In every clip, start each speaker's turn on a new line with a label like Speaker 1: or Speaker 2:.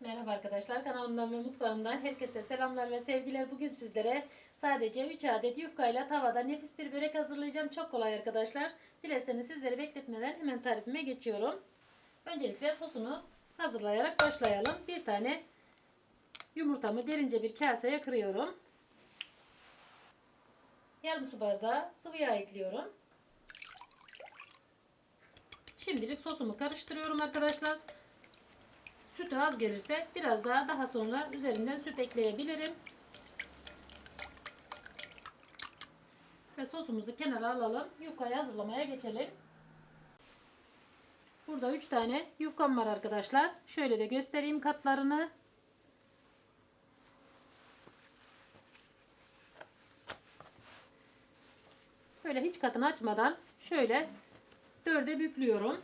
Speaker 1: Merhaba arkadaşlar kanalımdan ve mutfağımdan herkese selamlar ve sevgiler. Bugün sizlere sadece 3 adet yufkayla tavada nefis bir börek hazırlayacağım. Çok kolay arkadaşlar. Dilerseniz sizleri bekletmeden hemen tarifime geçiyorum. Öncelikle sosunu hazırlayarak başlayalım. Bir tane yumurtamı derince bir kaseye kırıyorum. Yarım su bardağı sıvı yağ ekliyorum. Şimdilik sosumu karıştırıyorum arkadaşlar. Sütü az gelirse biraz daha daha sonra üzerinden süt ekleyebilirim. Ve sosumuzu kenara alalım. Yufkayı hazırlamaya geçelim. Burada 3 tane yufkam var arkadaşlar. Şöyle de göstereyim katlarını. Böyle hiç katını açmadan şöyle dörde büklüyorum.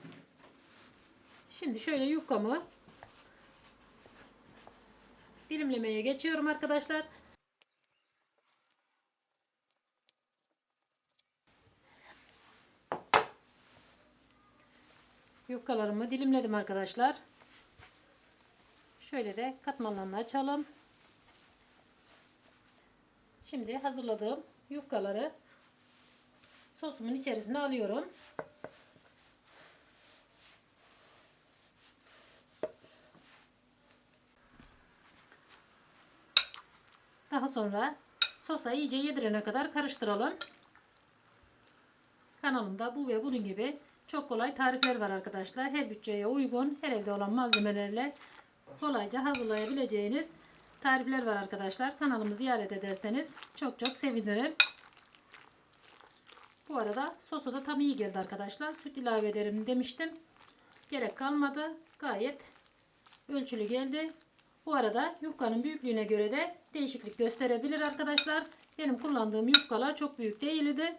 Speaker 1: Şimdi şöyle yufkamı dilimlemeye geçiyorum arkadaşlar. Yufkalarımı dilimledim arkadaşlar. Şöyle de katmanlarını açalım. Şimdi hazırladığım yufkaları sosumun içerisine alıyorum. Daha sonra sosa iyice yedirene kadar karıştıralım. Kanalımda bu ve bunun gibi çok kolay tarifler var arkadaşlar. Her bütçeye uygun, her evde olan malzemelerle kolayca hazırlayabileceğiniz tarifler var arkadaşlar. Kanalımı ziyaret ederseniz çok çok sevinirim. Bu arada sosu da tam iyi geldi arkadaşlar. Süt ilave ederim demiştim. Gerek kalmadı. Gayet ölçülü geldi. Bu arada yufkanın büyüklüğüne göre de değişiklik gösterebilir arkadaşlar. Benim kullandığım yufkalar çok büyük değildi.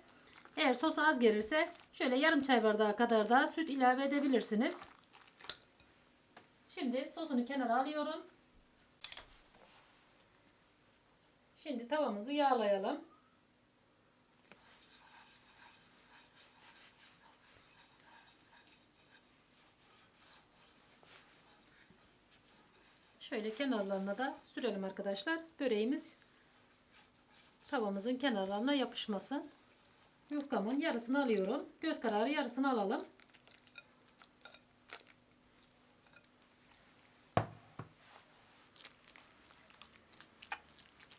Speaker 1: Eğer sos az gelirse şöyle yarım çay bardağı kadar da süt ilave edebilirsiniz. Şimdi sosunu kenara alıyorum. Şimdi tavamızı yağlayalım. Şöyle kenarlarına da sürelim arkadaşlar. Böreğimiz tavamızın kenarlarına yapışmasın. Yufkamın yarısını alıyorum. Göz kararı yarısını alalım.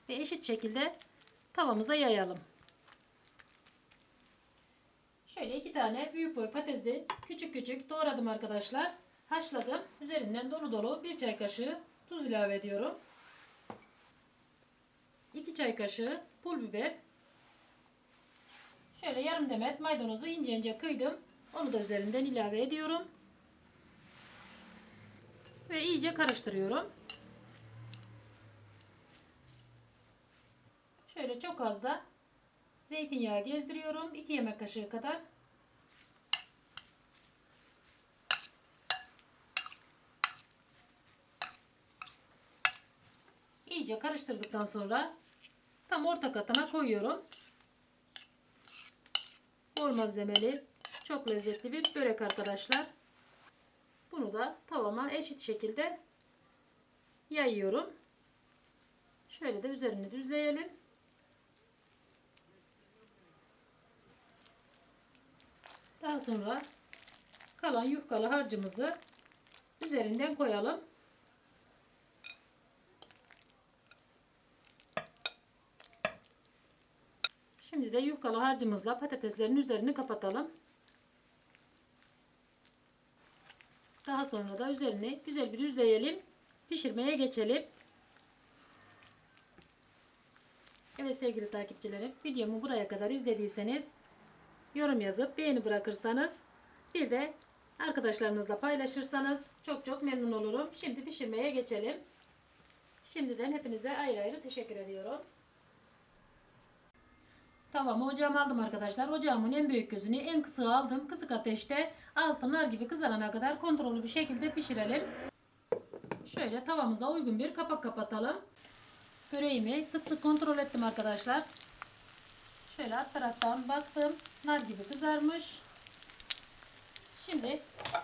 Speaker 1: Ve eşit şekilde tavamıza yayalım. Şöyle iki tane büyük boy patatesi küçük küçük doğradım arkadaşlar. Haşladım. Üzerinden dolu dolu bir çay kaşığı tuz ilave ediyorum. 2 çay kaşığı pul biber. Şöyle yarım demet maydanozu ince ince kıydım. Onu da üzerinden ilave ediyorum. Ve iyice karıştırıyorum. Şöyle çok az da zeytinyağı gezdiriyorum. 2 yemek kaşığı kadar. İyice karıştırdıktan sonra tam orta katına koyuyorum. Bol malzemeli, çok lezzetli bir börek arkadaşlar. Bunu da tavama eşit şekilde yayıyorum. Şöyle de üzerini düzleyelim. Daha sonra kalan yufkalı harcımızı üzerinden koyalım. Şimdi de yufkalı harcımızla patateslerin üzerini kapatalım. Daha sonra da üzerini güzel bir düzleyelim. Pişirmeye geçelim. Evet sevgili takipçilerim videomu buraya kadar izlediyseniz yorum yazıp beğeni bırakırsanız bir de arkadaşlarınızla paylaşırsanız çok çok memnun olurum. Şimdi pişirmeye geçelim. Şimdiden hepinize ayrı ayrı teşekkür ediyorum. Tavamı ocağıma aldım arkadaşlar. Ocağımın en büyük gözünü en kısığı aldım. Kısık ateşte altı nar gibi kızarana kadar kontrollü bir şekilde pişirelim. Şöyle tavamıza uygun bir kapak kapatalım. Böreğimi sık sık kontrol ettim arkadaşlar. Şöyle alt taraftan baktım. Nar gibi kızarmış. Şimdi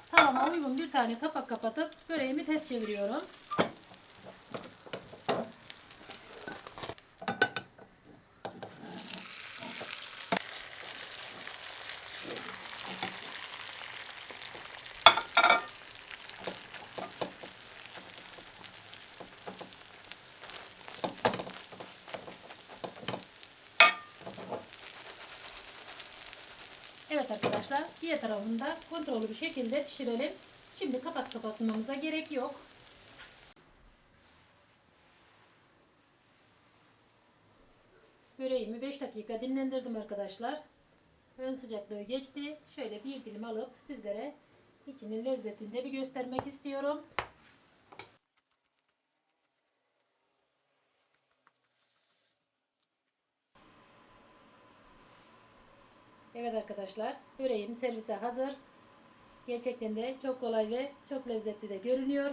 Speaker 1: tavama uygun bir tane kapak kapatıp böreğimi ters çeviriyorum. Evet arkadaşlar diğer tarafını da kontrollü bir şekilde pişirelim. Şimdi kapat kapatmamıza gerek yok. Böreğimi 5 dakika dinlendirdim arkadaşlar. Ön sıcaklığı geçti. Şöyle bir dilim alıp sizlere içinin lezzetini de bir göstermek istiyorum. Evet arkadaşlar, böreğim servise hazır. Gerçekten de çok kolay ve çok lezzetli de görünüyor.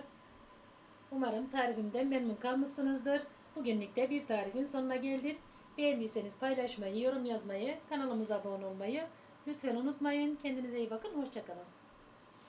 Speaker 1: Umarım tarifimden memnun kalmışsınızdır. Bugünlük de bir tarifin sonuna geldim. Beğendiyseniz paylaşmayı, yorum yazmayı, kanalımıza abone olmayı lütfen unutmayın. Kendinize iyi bakın, hoşçakalın.